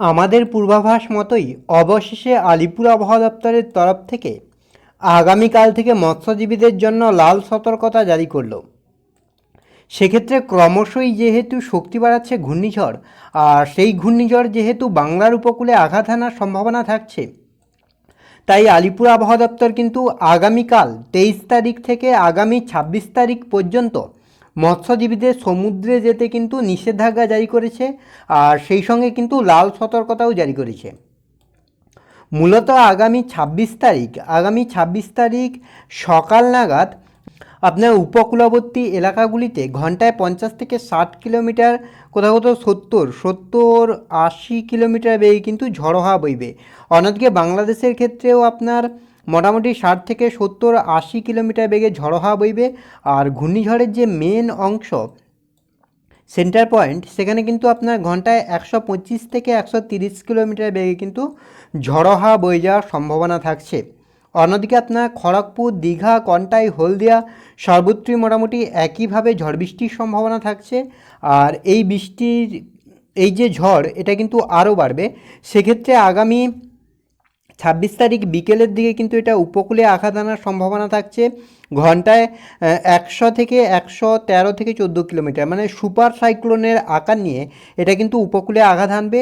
আমাদের পূর্বাভাস মতোই অবশেষে আলিপুর আবহাওয়া দপ্তরের তরফ থেকে আগামীকাল থেকে মৎস্যজীবীদের জন্য লাল সতর্কতা জারি করল। সেক্ষেত্রে ক্রমশই যেহেতু শক্তি বাড়াচ্ছে ঘূর্ণিঝড়, আর সেই ঘূর্ণিঝড় যেহেতু বাংলার উপকূলে আঘাত হানার সম্ভাবনা থাকছে, তাই আলিপুর আবহাওয়া দপ্তর কিন্তু আগামীকাল তেইশ তারিখ থেকে আগামী ছাব্বিশ তারিখ পর্যন্ত মৎস্যজীবীদের সমুদ্রে যেতে কিন্তু নিষেধাজ্ঞা জারি করেছে আর সেই সঙ্গে কিন্তু লাল সতর্কতাও জারি করেছে। মূলত আগামী ছাব্বিশ তারিখ, আগামী ছাব্বিশ তারিখ সকাল নাগাদ আপনার উপকূলবর্তী এলাকাগুলিতে ঘন্টায় পঞ্চাশ থেকে ষাট কিলোমিটার, কোথাও কোথাও সত্তর সত্তর আশি কিলোমিটার বেগে কিন্তু ঝড়ো হাওয়া বইবে। অন্যদিকে বাংলাদেশের ক্ষেত্রেও আপনার মোটামুটি ষাট থেকে সত্তর আশি কিলোমিটার বেগে ঝড়ো হাওয়া বইবে আর ঘূর্ণিঝড়ের যে মেন অংশ সেন্টার পয়েন্ট সেখানে কিন্তু আপনার ঘন্টায় একশো পঁচিশ থেকে একশো তিরিশ কিলোমিটার বেগে কিন্তু ঝড়ো হাওয়া বয়ে যাওয়ার সম্ভাবনা থাকছে। অন্যদিকে আপনার খড়গপুর, দীঘা, কন্টাই, হলদিয়া, সর্বত্রই মোটামুটি একইভাবে ঝড় বৃষ্টির সম্ভাবনা থাকছে। আর এই বৃষ্টির, এই যে ঝড়, এটা কিন্তু আরও বাড়বে। সেক্ষেত্রে আগামী ছাব্বিশ তারিখ বিকেলের দিকে কিন্তু এটা উপকূলে আঘাত আনার সম্ভাবনা থাকছে। ঘন্টায় একশো থেকে একশো তেরো থেকে চোদ্দ কিলোমিটার। মানে সুপার সাইক্লোনের আকার নিয়ে এটা কিন্তু উপকূলে আঘাত আনবে,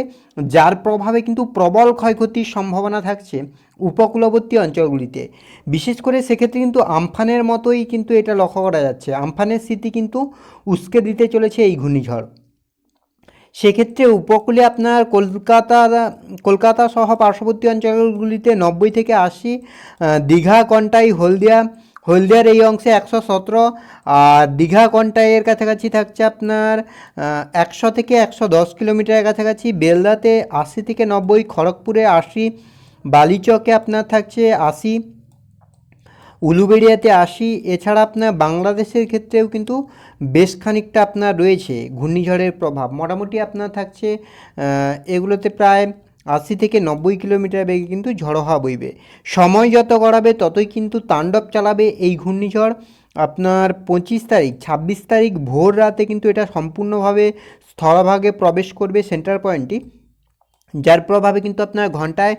যার প্রভাবে কিন্তু প্রবল ক্ষয়ক্ষতির সম্ভাবনা থাকছে উপকূলবর্তী অঞ্চলগুলিতে। বিশেষ করে সেক্ষেত্রে কিন্তু আমফানের মতোই কিন্তু এটা লক্ষ্য করা যাচ্ছে। আমফানের স্মৃতি কিন্তু উস্কে দিতে চলেছে এই ঘূর্ণিঝড়। সেক্ষেত্রে উপকূলে আপনার কলকাতা কলকাতা সহ পার্শ্ববর্তী অঞ্চলগুলিতে নব্বই থেকে আশি দীঘা, কন্টাই, হলদিয়া, হলদিয়ার এই অংশে একশো সতেরো, আর দীঘা, কন্টাইয়ের কাছাকাছি থাকছে আপনার একশো থেকে একশো দশ কিলোমিটারের কাছাকাছি, বেলদাতে আশি থেকে নব্বই, খড়গপুরে আশি, বালিচকে আপনার থাকছে আশি উলুবেড়িয়াতে আসি, এছাড়া আপনার বাংলাদেশের ক্ষেত্রেও কিন্তু বেশ খানিকটা আপনার রয়েছে ঘূর্ণিঝড়ের প্রভাব। মোটামুটি আপনার থাকছে এগুলোতে প্রায় আশি থেকে নব্বই কিলোমিটার বেগে কিন্তু ঝড়ো হাওয়া বইবে। সময় যত গড়াবে, ততই কিন্তু তাণ্ডব চালাবে এই ঘূর্ণিঝড়। আপনার পঁচিশ তারিখ, ছাব্বিশ তারিখ ভোর রাতে কিন্তু এটা সম্পূর্ণভাবে স্থলভাগে প্রবেশ করবে সেন্টার পয়েন্টটি। যার প্রভাবে কিন্তু আপনার ঘন্টায়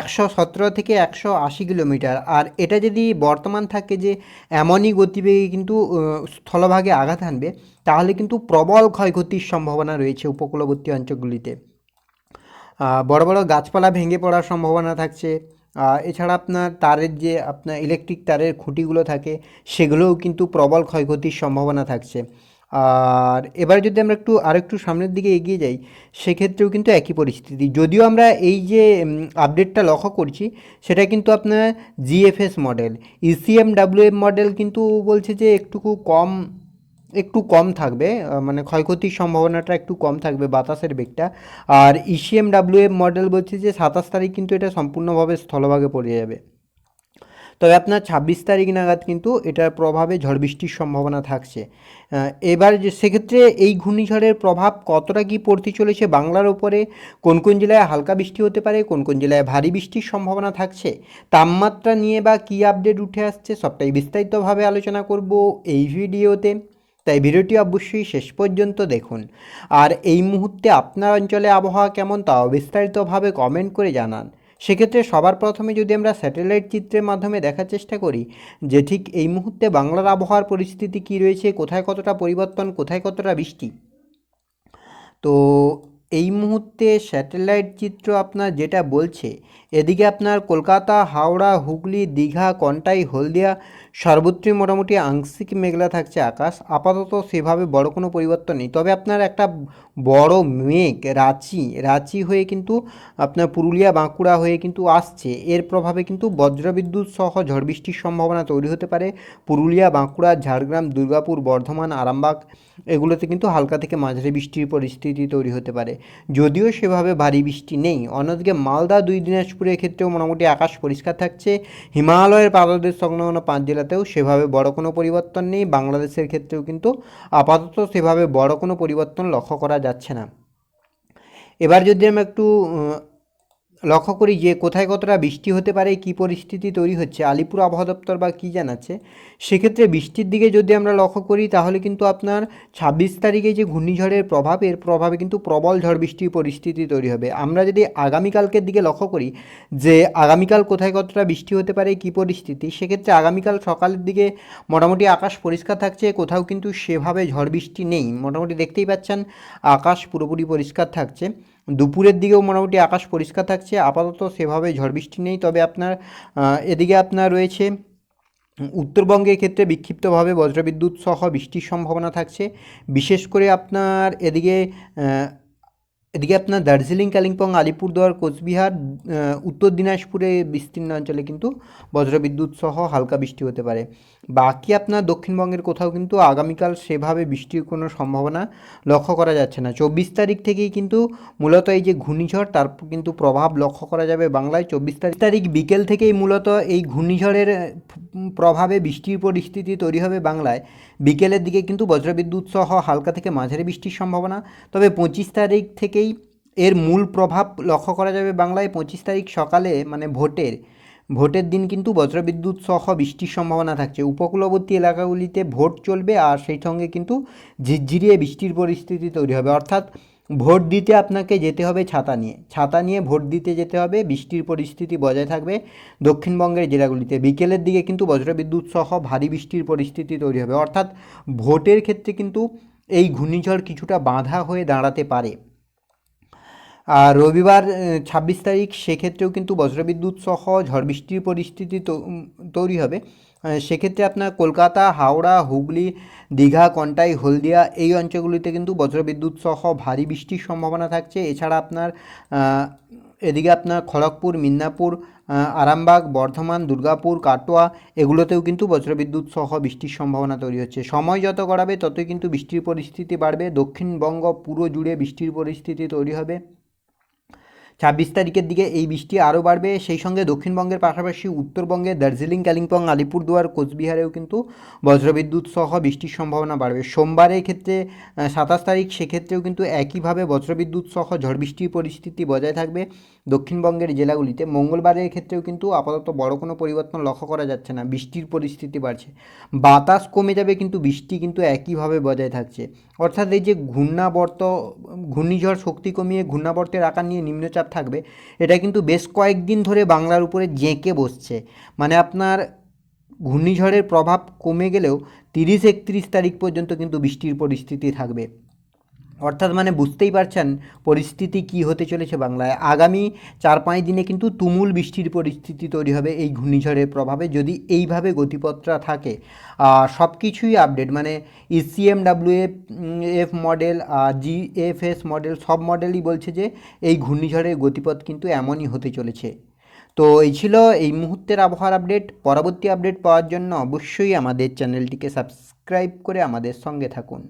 একশো সতেরো থেকে একশো আশি কিলোমিটার। আর এটা যদি বর্তমান থাকে যে এমনই গতিবেগে কিন্তু স্থলভাগে আঘাত আনবে তাহলে কিন্তু প্রবল ক্ষয়ক্ষতির সম্ভাবনা রয়েছে উপকূলবর্তী অঞ্চলগুলিতে। বড় বড় গাছপালা ভেঙে পড়ার সম্ভাবনা থাকছে। এছাড়া আপনার তারের যে, আপনার ইলেকট্রিক তারের খুঁটিগুলো থাকে, সেগুলোও কিন্তু প্রবল ক্ষয়ক্ষতির সম্ভাবনা থাকছে। আর এবার যদি আমরা একটু, আরেকটু সামনের দিকে এগিয়ে যাই, সেক্ষেত্রেও কিন্তু একই পরিস্থিতি। যদিও আমরা এই যে আপডেটটা লক্ষ্য করছি, সেটা কিন্তু আপনার GFS model ECM WM model কিন্তু বলছে যে একটুকু কম, একটু কম থাকবে মানে ক্ষয়ক্ষতির সম্ভাবনাটা একটু কম থাকবে বাতাসের বেগটা। আর ইসিএম ডাব্লিউএম মডেল বলছে যে সাতাশ তারিখ কিন্তু এটা সম্পূর্ণভাবে স্থলভাগে পড়ে যাবে। তবে আপনার ছাব্বিশ তারিখ নাগাদ কিন্তু এটার প্রভাবে ঝড় বৃষ্টির সম্ভাবনা থাকছে। এবার সেক্ষেত্রে এই ঘূর্ণিঝড়ের প্রভাব কতটা কী পড়তে চলেছে বাংলার ওপরে? কোন কোন জেলায় হালকা বৃষ্টি হতে পারে? কোন কোন জেলায় ভারী বৃষ্টির সম্ভাবনা থাকছে? তাপমাত্রা নিয়ে বা কী আপডেট উঠে আসছে সবটাই বিস্তারিতভাবে আলোচনা করব এই ভিডিওতে। তাই ভিডিওটি অবশ্যই শেষ পর্যন্ত দেখুন। আর এই মুহূর্তে আপনার অঞ্চলে আবহাওয়া কেমন তাও বিস্তারিতভাবে কমেন্ট করে জানান। সেক্ষেত্রে সবার প্রথমে যদি আমরা স্যাটেলাইট চিত্রের মাধ্যমে দেখার চেষ্টা করি যে ঠিক এই মুহূর্তে বাংলার আবহাওয়ার পরিস্থিতি কী রয়েছে, কোথায় কতটা পরিবর্তন, কোথায় কতটা বৃষ্টি। তো এই মুহূর্তে স্যাটেলাইট চিত্র আপনার যেটা বলছে, এদিকে আপনার কলকাতা, হাওড়া, হুগলি, দীঘা, কন্টাই, হলদিয়া সর্বত্রই মোটামুটি আংশিক মেঘলা থাকছে আকাশ। আপাতত সেভাবে বড় কোনো পরিবর্তন নেই। তবে আপনার একটা বড় মেঘ, রাঁচি রাঁচি হয়ে কিন্তু আপনার পুরুলিয়া, বাঁকুড়া হয়ে কিন্তু আসছে। এর প্রভাবে কিন্তু বজ্রবিদ্যুৎ সহ ঝড় বৃষ্টির সম্ভাবনা তৈরি হতে পারে। পুরুলিয়া, বাঁকুড়া, ঝাড়গ্রাম, দুর্গাপুর, বর্ধমান, আরামবাগ, এগুলোতে কিন্তু হালকা থেকে মাঝারি বৃষ্টির পরিস্থিতি তৈরি হতে পারে। যদিও সেভাবে ভারী বৃষ্টি নেই। অন্যদিকে মালদা দুই দিনাজপুরের ক্ষেত্রেও মোটামুটি আকাশ পরিষ্কার থাকছে। হিমালয়ের পাদদেশ সংলগ্ন পাঁচ জেলাতেও সেভাবে বড় কোনো পরিবর্তন নেই। বাংলাদেশের ক্ষেত্রেও কিন্তু আপাতত সেভাবে বড় কোনো পরিবর্তন লক্ষ্য করা যাচ্ছে না। এবার যদি আমরা একটু লক্ষ্য করি যে কোথায় কতটা বৃষ্টি হতে পারে, কী পরিস্থিতি তৈরি হচ্ছে, আলিপুর আবহাওয়া দপ্তর বা কী জানাচ্ছে, সেক্ষেত্রে বৃষ্টির দিকে যদি আমরা লক্ষ্য করি তাহলে কিন্তু আপনার ছাব্বিশ তারিখে যে ঘূর্ণিঝড়ের প্রভাব, এর প্রভাবে কিন্তু প্রবল ঝড় বৃষ্টির পরিস্থিতি তৈরি হবে। আমরা যদি আগামীকালকের দিকে লক্ষ্য করি যে আগামীকাল কোথায় কতটা বৃষ্টি হতে পারে, কী পরিস্থিতি, সেক্ষেত্রে আগামীকাল সকালের দিকে মোটামুটি আকাশ পরিষ্কার থাকছে, কোথাও কিন্তু সেভাবে ঝড় বৃষ্টি নেই। মোটামুটি দেখতেই পাচ্ছেন, আকাশ পুরোপুরি পরিষ্কার থাকছে। দুপুরের দিকেও মোটামুটি আকাশ পরিষ্কার থাকছে, আপাতত সেভাবে ঝড় বৃষ্টি নেই। তবে আপনার এদিকে আপনার রয়েছে, উত্তরবঙ্গের ক্ষেত্রে বিক্ষিপ্তভাবে বজ্রবিদ্যুৎ সহ বৃষ্টির সম্ভাবনা থাকছে। বিশেষ করে আপনার এদিকে এদিকে আপনার দার্জিলিং, কালিম্পং, আলিপুরদুয়ার, কোচবিহার উত্তর দিনাজপুরে বিস্তীর্ণ অঞ্চলে কিন্তু বজ্রবিদ্যুৎ সহ হালকা বৃষ্টি হতে পারে। বাকি আপনার দক্ষিণবঙ্গের কোথাও কিন্তু আগামীকাল সেভাবে বৃষ্টির কোনো সম্ভাবনা লক্ষ্য করা যাচ্ছে না। চব্বিশ তারিখ থেকেই কিন্তু মূলত এই যে ঘূর্ণিঝড়, তার কিন্তু প্রভাব লক্ষ্য করা যাবে বাংলায়। চব্বিশ তারিখ তারিখ বিকেল থেকেই মূলত এই ঘূর্ণিঝড়ের প্রভাবে বৃষ্টির পরিস্থিতি তৈরি হবে বাংলায়। বিকেলের দিকে কিন্তু বজ্রবিদ্যুৎ সহ হালকা থেকে মাঝারি বৃষ্টির সম্ভাবনা। তবে পঁচিশ তারিখ থেকেই এর মূল প্রভাব লক্ষ্য করা যাবে বাংলায় পঁচিশ তারিখ সকালে মানে ভোটের। ভোটের দিন কিন্তু বজ্রবিদ্যুৎ সহ বৃষ্টির সম্ভাবনা থাকছে। উপকূলবর্তী এলাকাগুলিতে ভোট চলবে আর সেই সঙ্গে কিন্তু ঝিরঝিরিয়ে বৃষ্টির পরিস্থিতি তৈরি হবে। অর্থাৎ ভোট দিতে আপনাকে যেতে হবে ছাতা নিয়ে। ছাতা নিয়ে ভোট দিতে যেতে হবে, বৃষ্টির পরিস্থিতি বজায় থাকবে দক্ষিণবঙ্গের জেলাগুলিতে। বিকেলের দিকে কিন্তু বজ্রবিদ্যুৎ সহ ভারী বৃষ্টির পরিস্থিতি তৈরি হবে। অর্থাৎ ভোটের ক্ষেত্রে কিন্তু এই ঘূর্ণিঝড় কিছুটা বাধা হয়ে দাঁড়াতে পারে। আর রবিবার ছাব্বিশ তারিখ সেক্ষেত্রেও কিন্তু বজ্রবিদ্যুৎ সহ ঝড় বৃষ্টির পরিস্থিতি তৈরি হবে। সেক্ষেত্রে আপনার কলকাতা, হাওড়া, হুগলি, দীঘা, কন্টাই, হলদিয়া এই অঞ্চলগুলিতে কিন্তু বজ্রবিদ্যুৎ সহ ভারী বৃষ্টির সম্ভাবনা থাকছে। এছাড়া আপনার এদিকে আপনার খড়গপুর, মিদনাপুর আরামবাগ, বর্ধমান, দুর্গাপুর, কাটোয়া এগুলোতেও কিন্তু বজ্রবিদ্যুৎ সহ বৃষ্টির সম্ভাবনা তৈরি হচ্ছে। সময় যত গড়াবে ততই কিন্তু বৃষ্টির পরিস্থিতি বাড়বে। দক্ষিণবঙ্গ পুরো জুড়ে বৃষ্টির পরিস্থিতি তৈরি হবে। ছাব্বিশ তারিখের দিকে এই বৃষ্টি আরও বাড়বে। সেই সঙ্গে দক্ষিণবঙ্গের পাশাপাশি উত্তরবঙ্গে দার্জিলিং, কালিম্পং, আলিপুরদুয়ার, কোচবিহারেও কিন্তু বজ্রবিদ্যুৎ সহ বৃষ্টির সম্ভাবনা বাড়বে। সোমবারের ক্ষেত্রে সাতাশ তারিখ সেক্ষেত্রেও কিন্তু একইভাবে বজ্রবিদ্যুৎ সহ ঝড় বৃষ্টির পরিস্থিতি বজায় থাকবে দক্ষিণবঙ্গের জেলাগুলিতে। মঙ্গলবারের ক্ষেত্রেও কিন্তু আপাতত বড় কোনো পরিবর্তন লক্ষ্য করা যাচ্ছে না। বৃষ্টির পরিস্থিতি বাড়ছে। বাতাস কমে যাবে কিন্তু বৃষ্টি কিন্তু একইভাবে বজায় থাকছে। অর্থাৎ এই যে ঘূর্ণাবর্ত, ঘূর্ণিঝড় শক্তি কমিয়ে ঘূর্ণাবর্তের আকার নিয়ে নিম্নচাপ থাকবে। এটা কিন্তু বেশ কয়েকদিন ধরে বাংলার উপরে জেঁকে বসছে। মানে আপনার ঘূর্ণিঝড়ের প্রভাব কমে গেলেও তিরিশ একত্রিশ তারিখ পর্যন্ত কিন্তু বৃষ্টির পরিস্থিতি থাকবে। অর্থাৎ মানে বুঝতেই পারছেন পরিস্থিতি কি হতে চলেছে বাংলায়। আগামী চার পাঁচ দিনে কিন্তু তুমুল বৃষ্টির পরিস্থিতি তৈরি হবে এই ঘূর্ণিঝড়ের প্রভাবে। যদি এইভাবে গতিপথটা থাকে সব কিছুই আপডেট। মানে ECM W F F model G F S model সব মডেলই বলছে যে এই ঘূর্ণিঝড়ের গতিপথ কিন্তু এমনই হতে চলেছে। তো এই ছিল এই মুহূর্তের আবহাওয়ার আপডেট। পরবর্তী আপডেট পাওয়ার জন্য অবশ্যই আমাদের চ্যানেলটিকে সাবস্ক্রাইব করে আমাদের সঙ্গে থাকুন।